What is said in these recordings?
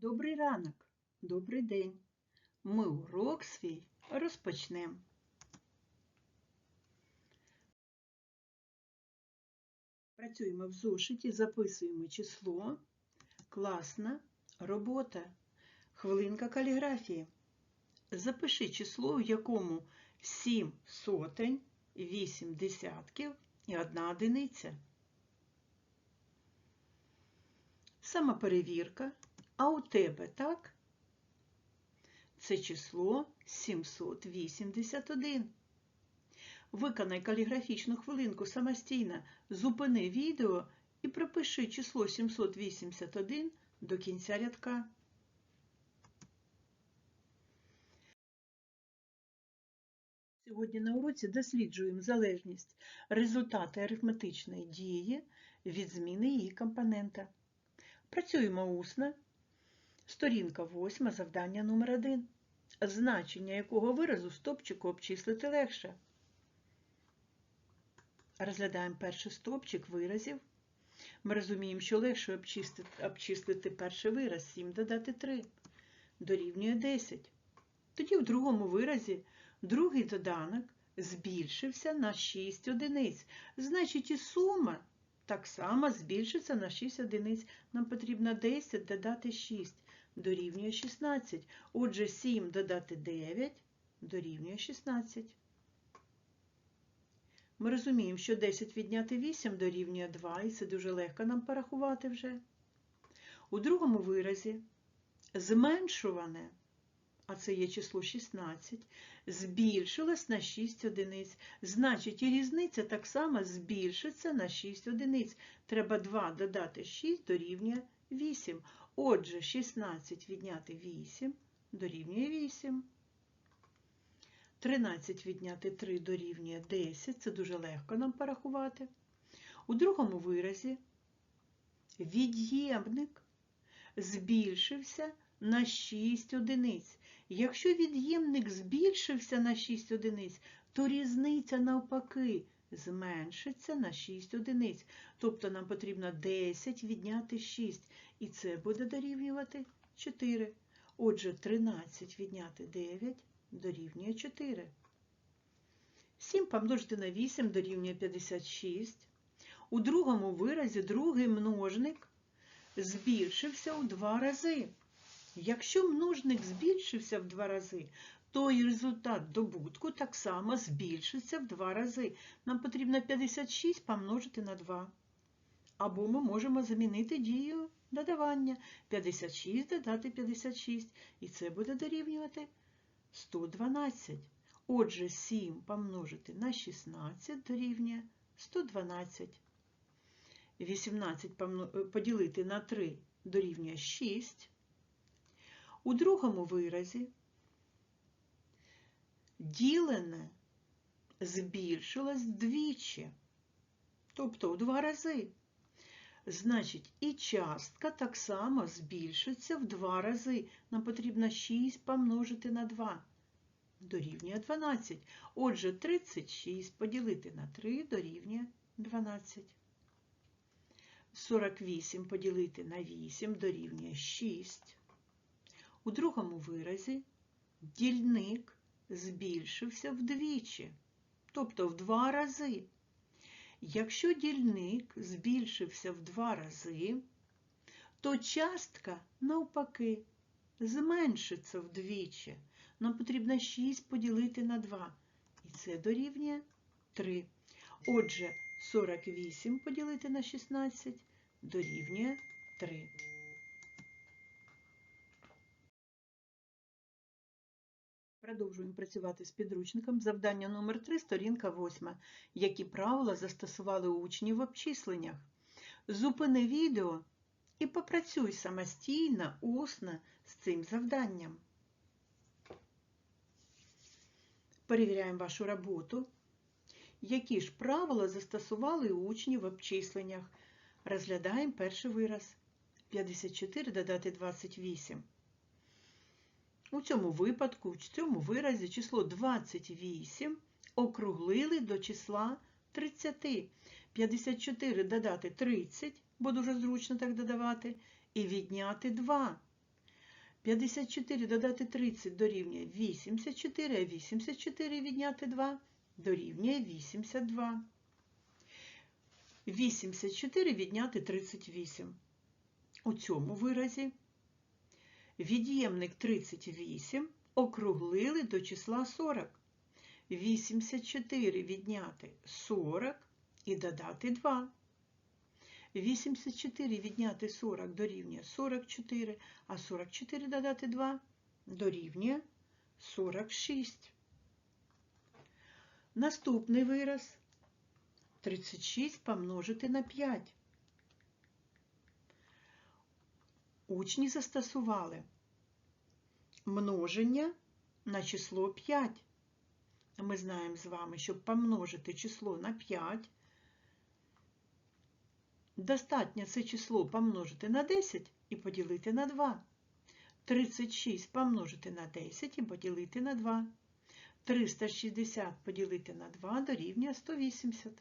Добрий ранок, добрий день. Ми урок свій розпочнемо. Працюємо в зошиті, записуємо число. Класна робота. Хвилинка каліграфії. Запиши число, в якому 7 сотень, 8 десятків і 1 одиниця. Самоперевірка. А у тебе так? Це число 781. Виконай каліграфічну хвилинку самостійно, зупини відео і пропиши число 781 до кінця рядка. Сьогодні на уроці досліджуємо залежність результати арифметичної дії від зміни її компонента. Працюємо усно. Сторінка 8, завдання номер 1 Значення якого виразу стопчику обчислити легше. Розглядаємо перший стопчик виразів. Ми розуміємо, що легше обчислити, обчислити перший вираз 7 додати 3 дорівнює 10. Тоді в другому виразі другий доданок збільшився на 6 одиниць. Значить, і сума так само збільшиться на 6 одиниць. Нам потрібно 10 додати 6 дорівнює 16. Отже, 7 додати 9 дорівнює 16. Ми розуміємо, що 10 відняти 8 дорівнює 2, і це дуже легко нам порахувати вже. У другому виразі зменшуване, а це є число 16, збільшилось на 6 одиниць. Значить, і різниця так само збільшиться на 6 одиниць. Треба 2 додати 6 дорівнює 8. Отже, 16 відняти 8 дорівнює 8. 13 відняти 3 дорівнює 10. Це дуже легко нам порахувати. У другому виразі від'ємник збільшився на 6 одиниць. Якщо від'ємник збільшився на 6 одиниць, то різниця навпаки зменшиться на 6 одиниць. Тобто нам потрібно 10 відняти 6, і це буде дорівнювати 4. Отже, 13 відняти 9 дорівнює 4. 7 помножити на 8 дорівнює 56. У другому виразі другий множник збільшився у два рази. Якщо множник збільшився в два рази, то і результат добутку так само збільшиться в два рази. Нам потрібно 56 помножити на 2. Або ми можемо замінити дію додавання. 56 додати 56. І це буде дорівнювати 112. Отже, 7 помножити на 16 дорівнює 112. 18 поділити на 3 дорівнює 6. У другому виразі ділене збільшилось вдвічі, тобто в два рази. Значить, і частка так само збільшиться в два рази. Нам потрібно 6 помножити на 2. Дорівнює 12. Отже, 36 поділити на 3 дорівнює 12. 48 поділити на 8 дорівнює 6. У другому виразі дільник збільшився вдвічі, тобто в два рази. Якщо дільник збільшився в два рази, то частка, навпаки, зменшиться вдвічі. Нам потрібно 6 поділити на 2. І це дорівнює 3. Отже, 48 поділити на 16 дорівнює 3. Продовжуємо працювати з підручником. Завдання номер 3 сторінка 8. Які правила застосували учні в обчисленнях? Зупини відео і попрацюй самостійно, усно з цим завданням. Перевіряємо вашу роботу. Які ж правила застосували учні в обчисленнях? Розглядаємо перший вираз. 54 додати 28. У цьому випадку, в цьому виразі число 28 округлили до числа 30. 54 додати 30, бо дуже зручно так додавати, і відняти 2. 54 додати 30 дорівнює 84, а 84 відняти 2 дорівнює 82. 84 відняти 38. У цьому виразі від'ємник 38 округлили до числа 40. 84 відняти 40 і додати 2. 84 відняти 40 дорівнює 44, а 44 додати 2 дорівнює 46. Наступний вираз 36 помножити на 5. Учні застосували множення на число 5. Ми знаємо з вами, щоб помножити число на 5, достатньо це число помножити на 10 і поділити на 2. 36 помножити на 10 і поділити на 2. 360 поділити на 2 дорівнює 180.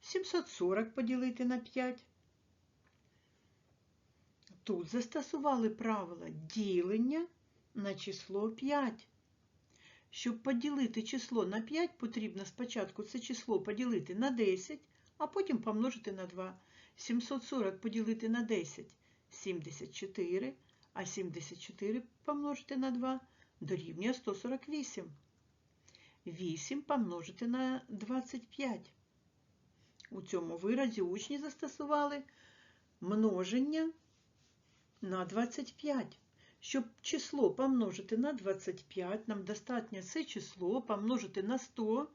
740 поділити на 5. Тут застосували правило ділення на число 5. Щоб поділити число на 5, потрібно спочатку це число поділити на 10, а потім помножити на 2. 740 поділити на 10 74, а 74 помножити на 2 дорівнює 148. 8 помножити на 25. У цьому виразі учні застосували множення на 25. Щоб число помножити на 25, нам достатньо це число помножити на 100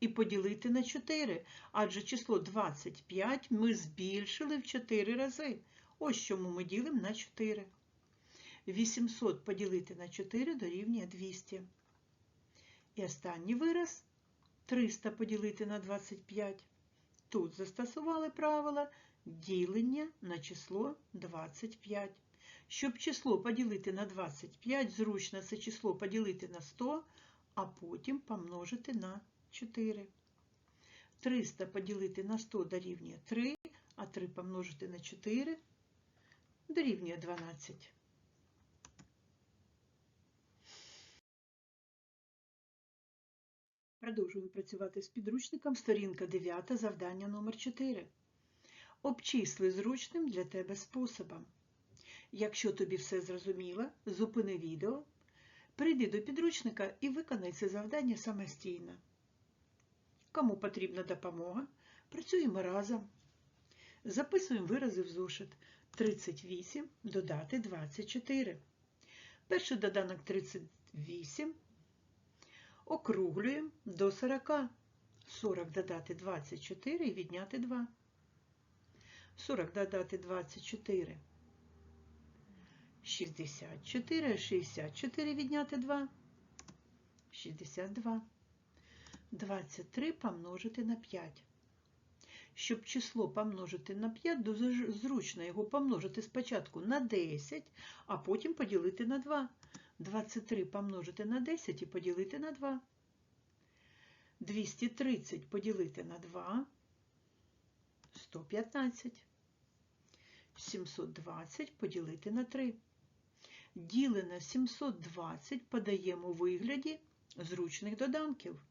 і поділити на 4. Адже число 25 ми збільшили в 4 рази. Ось чому ми ділимо на 4. 800 поділити на 4 дорівнює 200. І останній вираз 300 поділити на 25. Тут застосували правило ділення на число 25. Щоб число поділити на 25, зручно це число поділити на 100, а потім помножити на 4. 300 поділити на 100 дорівнює 3, а 3 помножити на 4 дорівнює 12. Продовжуємо працювати з підручником. Сторінка 9, завдання номер 4. Обчисли зручним для тебе способом. Якщо тобі все зрозуміло, зупини відео, прийди до підручника і виконай це завдання самостійно. Кому потрібна допомога, працюємо разом. Записуємо вирази в зошит 38 додати 24. Перший доданок 38 округлюємо до 40. 40 додати 24 і відняти 2. 40 додати 24. 64, 64 відняти 2. 62. 23 помножити на 5. Щоб число помножити на 5, дуже зручно його помножити спочатку на 10, а потім поділити на 2. 23 помножити на 10 і поділити на 2. 230 поділити на 2. 115. 720 поділити на 3. Ділене 720 подаємо у вигляді зручних доданків.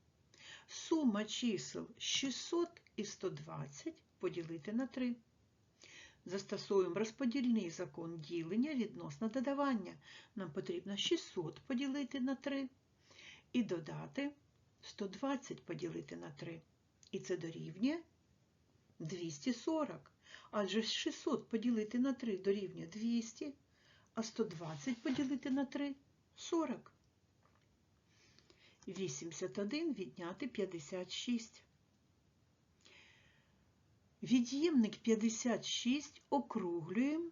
Сума чисел 600 і 120 поділити на 3. Застосуємо розподільний закон ділення відносно додавання. Нам потрібно 600 поділити на 3 і додати 120 поділити на 3. І це дорівнює 240. Адже 600 поділити на 3 дорівнює 200, а 120 поділити на 3 40. 81 відняти 56. Від'ємник 56 округлюємо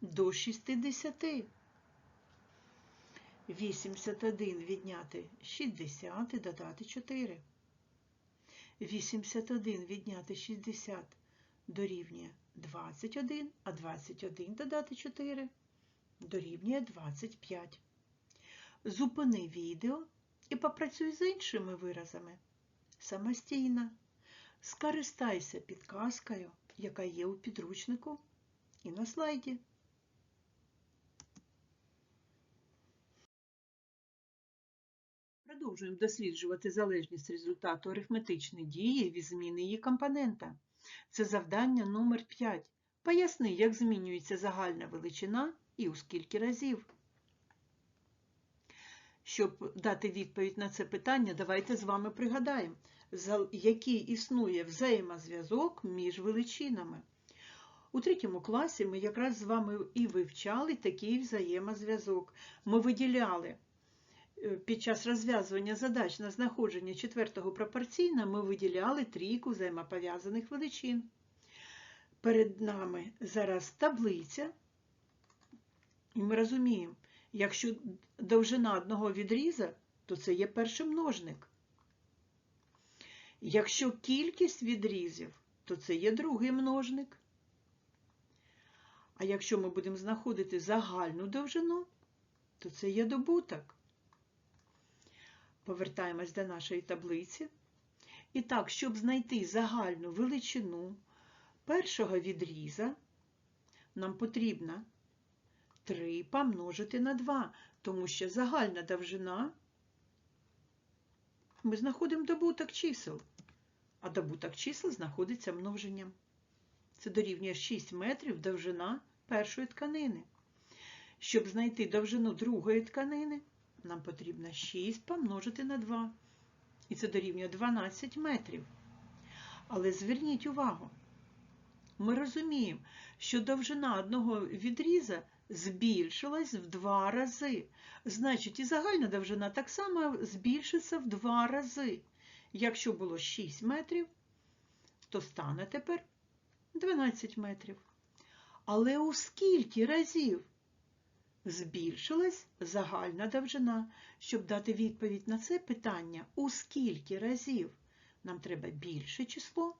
до 60. 81 відняти 60 і додати 4. 81 відняти 60 дорівнює 21, а 21 додати 4 дорівнює 25. Зупини відео і попрацюй з іншими виразами. Самостійно. Скористайся підказкою, яка є у підручнику і на слайді. Продовжуємо досліджувати залежність результату арифметичної дії від зміни її компонента. Це завдання номер 5 Поясни, як змінюється загальна величина і у скільки разів. Щоб дати відповідь на це питання, давайте з вами пригадаємо, який існує взаємозв'язок між величинами. У третьому класі ми якраз з вами і вивчали такий взаємозв'язок. Ми виділяли е, під час розв'язування задач на знаходження четвертого пропорційна ми виділяли трійку взаємопов'язаних величин. Перед нами зараз таблиця, і ми розуміємо, якщо довжина одного відріза, то це є перший множник. Якщо кількість відрізів, то це є другий множник. А якщо ми будемо знаходити загальну довжину, то це є добуток. Повертаємось до нашої таблиці. І так, щоб знайти загальну величину першого відріза, нам потрібно 3 помножити на 2, тому що загальна довжина ми знаходимо добуток чисел, а добуток чисел знаходиться множенням. Це дорівнює 6 метрів довжина першої тканини. Щоб знайти довжину другої тканини, нам потрібно 6 помножити на 2. І це дорівнює 12 метрів. Але зверніть увагу, ми розуміємо, що довжина одного відріза збільшилась в два рази. Значить, і загальна довжина так само збільшиться в два рази. Якщо було 6 метрів, то стане тепер 12 метрів. Але у скільки разів збільшилась загальна довжина? Щоб дати відповідь на це питання, у скільки разів нам треба більше число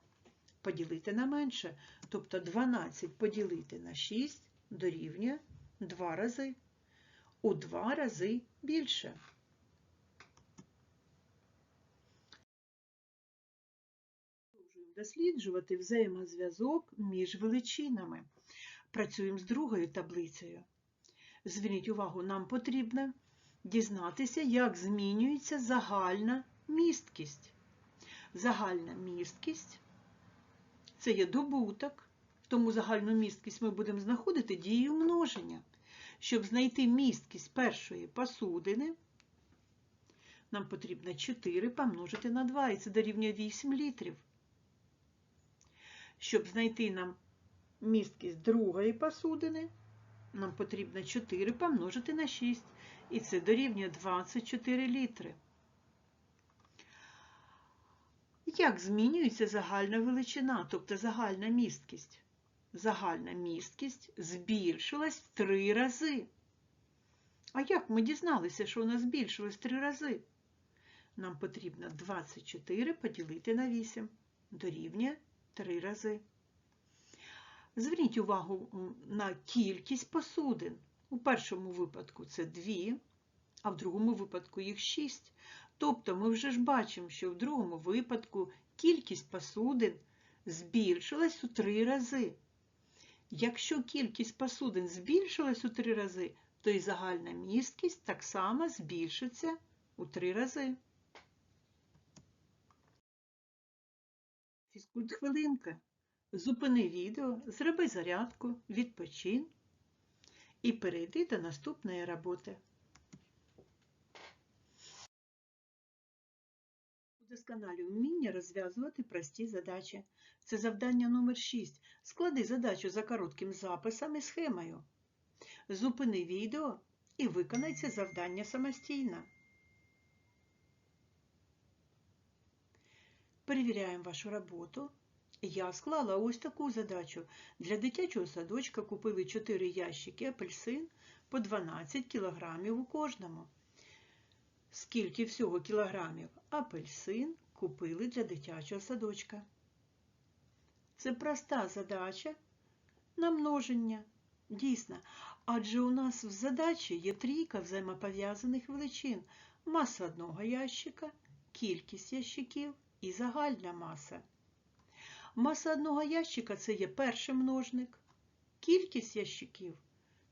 поділити на менше. Тобто 12 поділити на 6 дорівнює 2 рази. У 2 рази більше. Продовжуємо досліджувати взаємозв'язок між величинами. Працюємо з другою таблицею. Зверніть увагу, нам потрібно дізнатися, як змінюється загальна місткість. Загальна місткість це є добуток, тому загальну місткість ми будемо знаходити дією множення. Щоб знайти місткість першої посудини, нам потрібно 4 помножити на 2, і це дорівнює 8 літрів. Щоб знайти нам місткість другої посудини, нам потрібно 4 помножити на 6, і це дорівнює 24 літри. Як змінюється загальна величина, тобто загальна місткість? Загальна місткість збільшилась в 3 рази. А як ми дізналися, що вона збільшилась в 3 рази? Нам потрібно 24 поділити на 8, дорівнює 3 рази. Зверніть увагу на кількість посудин. У першому випадку це 2, а в другому випадку їх 6. Тобто ми вже ж бачимо, що в другому випадку кількість посудин збільшилась у 3 рази. Якщо кількість посудин збільшилась у 3 рази, то і загальна місткість так само збільшиться у 3 рази. Фізкульт хвилинка. Зупини відео, зроби зарядку, відпочинь і перейди до наступної роботи. Удосконалюй вміння розв'язувати прості задачі. Це завдання номер 6. Склади задачу за коротким записом і схемою. Зупини відео і виконай це завдання самостійно. Перевіряємо вашу роботу. Я склала ось таку задачу. Для дитячого садочка купили 4 ящики апельсин по 12 кілограмів у кожному. Скільки всього кілограмів апельсин купили для дитячого садочка? Це проста задача на множення. Дійсно, адже у нас в задачі є трійка взаємопов'язаних величин. Маса одного ящика, кількість ящиків і загальна маса. Маса одного ящика це є перший множник, кількість ящиків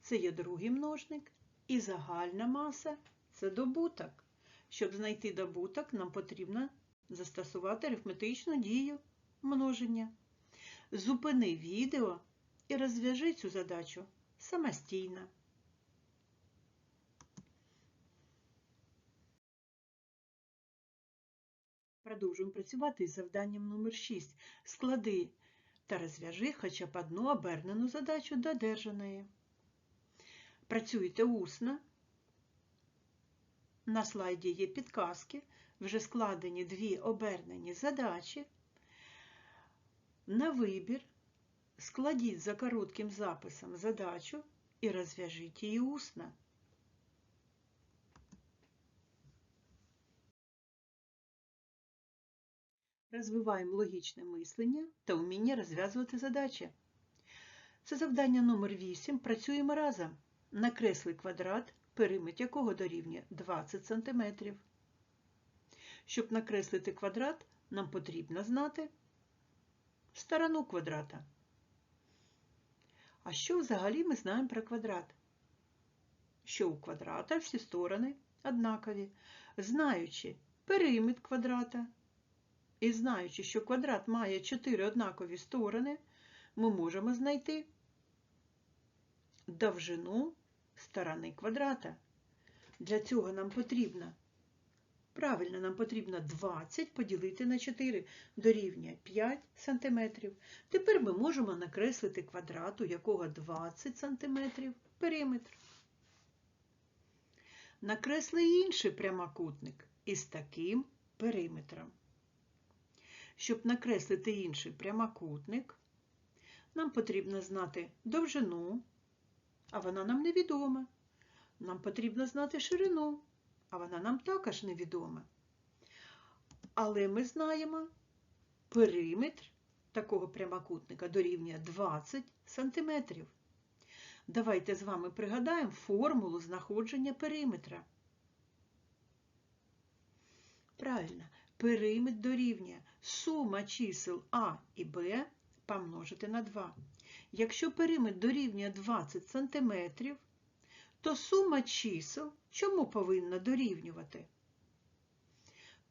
це є другий множник, і загальна маса це добуток. Щоб знайти добуток, нам потрібно застосувати арифметичну дію множення. Зупини відео і розв'яжи цю задачу самостійно. Продовжуємо працювати із завданням номер 6. Склади та розв'яжи хоча б одну обернену задачу до одержаної. Працюйте усно. На слайді є підказки, вже складені дві обернені задачі. На вибір складіть за коротким записом задачу і розв'яжіть її усно. Розвиваємо логічне мислення та вміння розв'язувати задачі. Це завдання номер 8. Працюємо разом. Накресли квадрат, периметр якого дорівнює 20 см. Щоб накреслити квадрат, нам потрібно знати сторону квадрата. А що взагалі ми знаємо про квадрат? Що у квадрата всі сторони однакові. Знаючи периметр квадрата і знаючи, що квадрат має 4 однакові сторони, ми можемо знайти довжину сторони квадрата. Для цього нам потрібно, правильно, нам потрібно 20 поділити на 4 дорівнює 5 см. Тепер ми можемо накреслити квадрат, у якого 20 см периметр. Накресли інший прямокутник із таким периметром. Щоб накреслити інший прямокутник, нам потрібно знати довжину, а вона нам невідома. Нам потрібно знати ширину, а вона нам також невідома. Але ми знаємо периметр такого прямокутника дорівнює 20 см. Давайте з вами пригадаємо формулу знаходження периметра. Правильно, периметр дорівнює сума чисел А і Б помножити на 2. Якщо периметр дорівнює 20 см, то сума чисел чому повинна дорівнювати?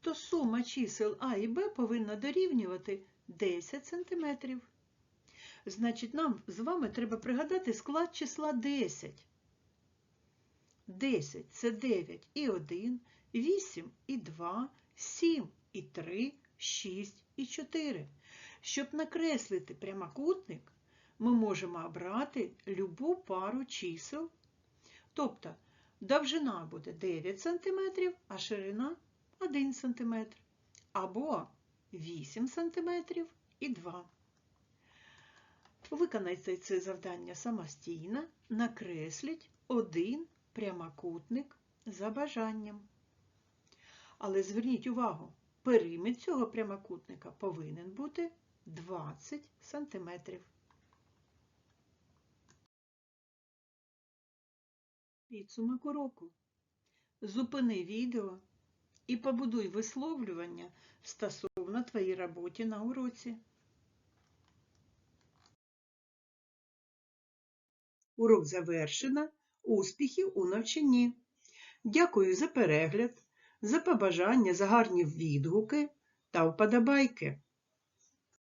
То сума чисел А і Б повинна дорівнювати 10 см. Значить, нам з вами треба пригадати склад числа 10. 10 це 9 і 1, 8 і 2, 7 і 3, 6 і 4. Щоб накреслити прямокутник, ми можемо обрати любу пару чисел. Тобто довжина буде 9 см, а ширина 1 см. Або 8 см і 2 Виконайте це завдання самостійно, накресліть один прямокутник за бажанням. Але зверніть увагу, периметр цього прямокутника повинен бути 20 см. Підсумок уроку. Зупини відео і побудуй висловлювання стосовно твоїй роботі на уроці. Урок завершено. Успіхів у навчанні. Дякую за перегляд, за побажання, за гарні відгуки та вподобайки.